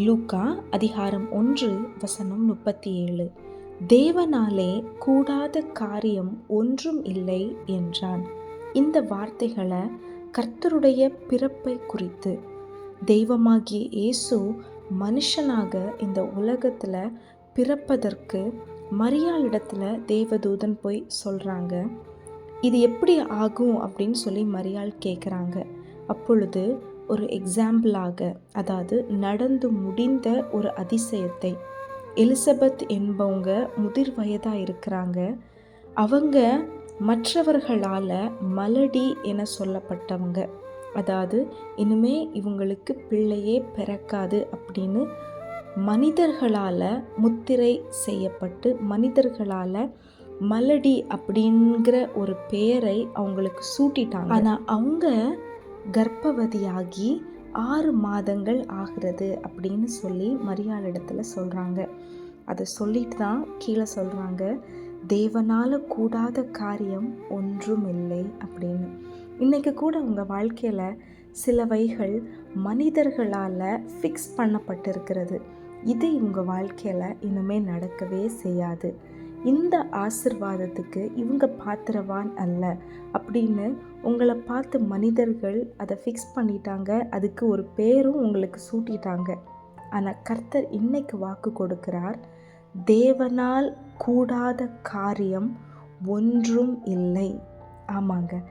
லூக்கா அதிகாரம் ஒன்று வசனம் முப்பத்தி ஏழு தேவனாலே கூடாத காரியம் ஒன்றும் இல்லை என்றான். இந்த வார்த்தைகளை கர்த்தருடைய பிறப்பை குறித்து. தெய்வமாகிய இயேசு மனுஷனாக இந்த உலகத்தில் பிறப்பதற்கு மரியாளிடத்தில் தேவதூதன் போய் சொல்கிறாங்க இது எப்படி ஆகும் அப்படின்னு சொல்லி மரியாள் கேட்குறாங்க அப்பொழுது ஒரு எக்ஸாம்பிளாக அதாவது நடந்து முடிந்த ஒரு அதிசயத்தை. எலிசபெத் என்பவங்க முதிர் வயதாக இருக்கிறாங்க. அவங்க மற்றவர்களால் மலடி என சொல்லப்பட்டவங்க. அதாவது இனிமே இவங்களுக்கு பிள்ளையே பிறக்காது அப்படின்னு மனிதர்களால் முத்திரை செய்யப்பட்டு மனிதர்களால் மலடி அப்படிங்கிற ஒரு பெயரை அவங்களுக்கு சூட்டிட்டாங்க. ஆனால் அவங்க கர்ப்பவதியாகி ஆறு மாதங்கள் ஆகிறது அப்படின்னு சொல்லி மரியாளிடத்துல சொல்கிறாங்க அதை சொல்லிட்டு தான் கீழே சொல்கிறாங்க தேவனால் கூடாத காரியம் ஒன்றும் இல்லை அப்படின்னு. இன்றைக்கி கூட உங்கள் வாழ்க்கையில் சிலவைகள் மனிதர்களால் ஃபிக்ஸ் பண்ணப்பட்டிருக்கிறது. இது இவங்க வாழ்க்கையில் இனிமேல் நடக்கவே செய்யாது. இந்த ஆசிர்வாதத்துக்கு இவங்க பாத்திரவான் அல்ல அப்படின்னு உங்களை பார்த்து மனிதர்கள் அதை ஃபிக்ஸ் பண்ணிட்டாங்க. அதுக்கு ஒரு பேரும் உங்களுக்கு சூட்டிட்டாங்க. ஆனால் கர்த்தர் இன்னைக்கு வாக்கு கொடுக்கிறார் தேவனால் கூடாத காரியம் ஒன்றும் இல்லை. ஆமாங்க.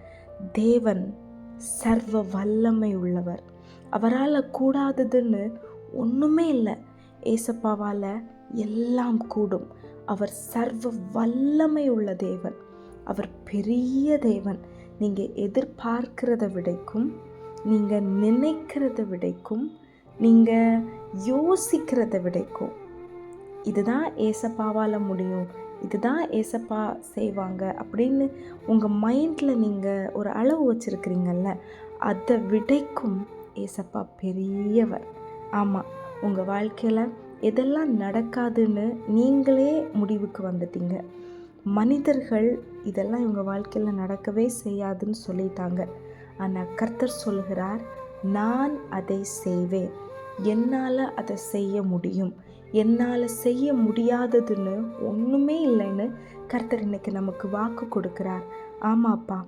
தேவன் சர்வ வல்லமை உள்ளவர். அவரால் கூடாததுன்னு ஒன்றுமே இல்லை. ஏசப்பாவால் எல்லாம் கூடும். அவர் சர்வ வல்லமை உள்ள தேவன். அவர் பெரிய தேவன். நீங்கள் எதிர்பார்க்கிறத விடைக்கும் நீங்கள் நினைக்கிறத விடைக்கும் நீங்கள் யோசிக்கிறத விடைக்கும். இதுதான் ஏசப்பாவால் முடியும். இதுதான் ஏசப்பா செய்வாங்க அப்படின்னு உங்கள் மைண்டில் நீங்கள் ஒரு அளவு வச்சுருக்கிறீங்கல்ல அதை விடைக்கும் ஏசப்பா பெரியவர். ஆமாம் உங்கள் வாழ்க்கையில் எதெல்லாம் நடக்காதுன்னு நீங்களே முடிவுக்கு வந்துட்டீங்க. மனிதர்கள் இதெல்லாம் இவங்க வாழ்க்கையில் நடக்கவே செய்யாதுன்னு சொல்லிட்டாங்க. ஆனால் கர்த்தர் சொல்கிறார் நான் அதை செய்வேன். என்னால் அதை செய்ய முடியும். என்னால் செய்ய முடியாததுன்னு ஒன்றுமே இல்லைன்னு கர்த்தர் இன்னைக்கு நமக்கு வாக்கு கொடுக்குறார். ஆமாப்பா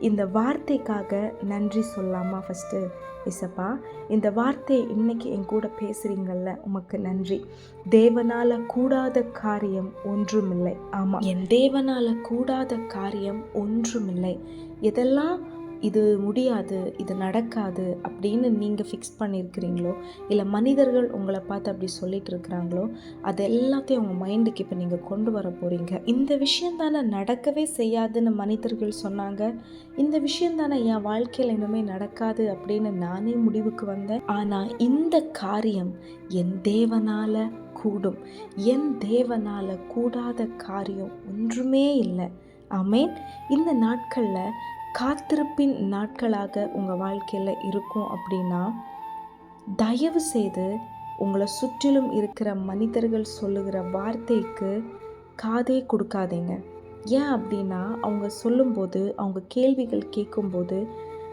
இந்த வார்த்தைக்காக நன்றி சொல்லாமா ஃபஸ்ட்டு இசப்பா இந்த வார்த்தையை இன்னைக்கு என் கூட பேசுகிறீங்கல்ல உமக்கு நன்றி. தேவனால் கூடாத காரியம் ஒன்றுமில்லை. ஆமாம் என் தேவனால் கூடாத காரியம் ஒன்றுமில்லை. எதெல்லாம் இது முடியாது இது நடக்காது அப்படின்னு நீங்கள் ஃபிக்ஸ் பண்ணியிருக்கிறீங்களோ இல்லை மனிதர்கள் உங்களை பார்த்து அப்படி சொல்லிட்டு இருக்கிறாங்களோ அது எல்லாத்தையும் உங்கள் மைண்டுக்கு இப்போ நீங்கள் கொண்டு வர போகிறீங்க இந்த விஷயம் தானே நடக்கவே செய்யாதுன்னு மனிதர்கள் சொன்னாங்க. இந்த விஷயம் தானே என் வாழ்க்கையில் இனிமேல் நடக்காது அப்படின்னு நானே முடிவுக்கு வந்தேன். ஆனால் இந்த காரியம் என் தேவனால் கூடும். என் தேவனால் கூடாத காரியம் ஒன்றுமே இல்லை. ஆமேன். இந்த நாட்களில் காத்திருப்பின் நாட்களாக உங்கள் வாழ்க்கையில் இருக்கும் அப்படின்னா தயவு செய்து உங்களை சுற்றிலும் இருக்கிற மனிதர்கள் சொல்லுகிற வார்த்தைக்கு காதே கொடுக்காதீங்க. ஏன் அப்படின்னா அவங்க சொல்லும்போது அவங்க கேள்விகள் கேட்கும்போது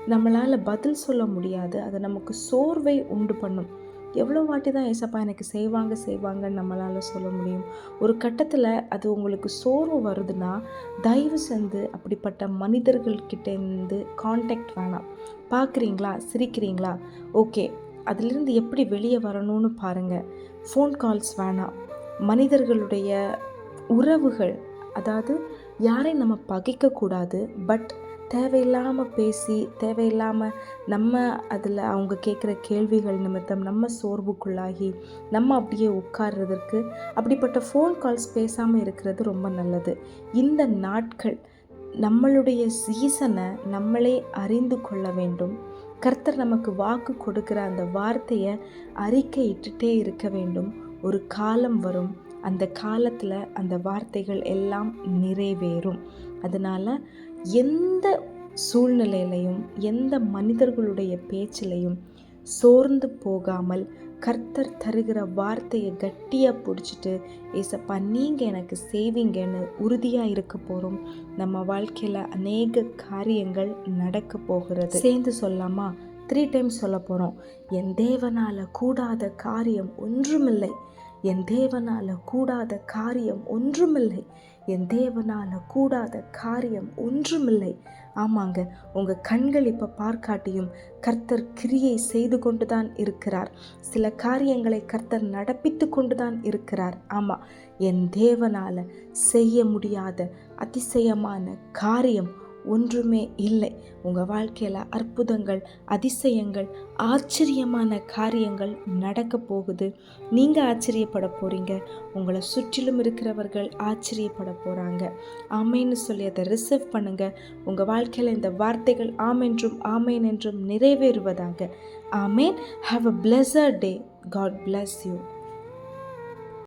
நம்மளால் பதில் சொல்ல முடியாது. அது நமக்கு சோர்வை உண்டு பண்ணும். எவ்வளோ வாட்டி தான் ஏசப்பா எனக்கு செய்வாங்க செய்வாங்கன்னு நம்மளால் சொல்ல முடியும். ஒரு கட்டத்தில் அது உங்களுக்கு சோர்வு வருதுன்னா தயவு செஞ்சு அப்படிப்பட்ட மனிதர்கள்கிட்டேருந்து காண்டாக்ட் வேணாம். பார்க்குறீங்களா? சிரிக்கிறீங்களா? ஓகே. அதிலிருந்து எப்படி வெளியே வரணும்னு பாருங்கள் ஃபோன் கால்ஸ் வேணாம். மனிதர்களுடைய உறவுகள் அதாவது யாரையும் நம்ம பகைக்கக்கூடாது பட் தேவையில்லாமல் பேசி தேவையில்லாமல் நம்ம அதில் அவங்க கேட்குற கேள்விகள் நிமித்தம் நம்ம சோர்வுக்குள்ளாகி நம்ம அப்படியே உட்கார்றதற்கு அப்படிப்பட்ட ஃபோன் கால்ஸ் பேசாமல் இருக்கிறது ரொம்ப நல்லது. இந்த நாட்கள் நம்மளுடைய சீசனை நம்மளே அறிந்து கொள்ள வேண்டும். கர்த்தர் நமக்கு வாக்கு கொடுக்குற அந்த வார்த்தையை அறிக்கையிட்டுட்டே இருக்க வேண்டும். ஒரு காலம் வரும் அந்த காலத்தில் அந்த வார்த்தைகள் எல்லாம் நிறைவேறும். அதனால் எந்த சூழ்நிலையிலையும் எந்த மனிதர்களுடைய பேச்சிலையும் சோர்ந்து போகாமல் கர்த்தர் தருகிற வார்த்தையை கட்டியாக பிடிச்சிட்டு ஏசப்பா நீங்கள் எனக்கு செய்வீங்கன்னு உறுதியாக இருக்க போகிறோம் நம்ம வாழ்க்கையில் அநேக காரியங்கள் நடக்க போகிறது. சேர்ந்து சொல்லாமா த்ரீ டைம்ஸ் சொல்ல போகிறோம் என் தேவனால் கூடாத காரியம் ஒன்றுமில்லை. என் தேவனால் கூடாத காரியம் ஒன்றுமில்லை. என் தேவனால் கூடாத காரியம் ஒன்றுமில்லை. ஆமாங்க உங்கள் கண்கள் இப்போ பார்க்காட்டியும் கர்த்தர் கிரியை செய்து கொண்டு தான் இருக்கிறார். சில காரியங்களை கர்த்தர் நடப்பித்து கொண்டு தான் இருக்கிறார். ஆமாம் என் தேவனால் செய்ய முடியாத அதிசயமான காரியம் ஒன்றுமே இல்லை. உங்கள் வாழ்க்கையில் அற்புதங்கள் அதிசயங்கள் ஆச்சரியமான காரியங்கள் நடக்க போகுது. நீங்கள் ஆச்சரியப்பட போகிறீங்க உங்களை சுற்றிலும் இருக்கிறவர்கள் ஆச்சரியப்பட போகிறாங்க ஆமைன்னு சொல்லி அதை ரிசர்வ் பண்ணுங்கள் உங்கள் வாழ்க்கையில் இந்த வார்த்தைகள் ஆமென்றும் ஆமேன் என்றும் நிறைவேறுவதாக. ஆமேன். Have a pleasure day God bless you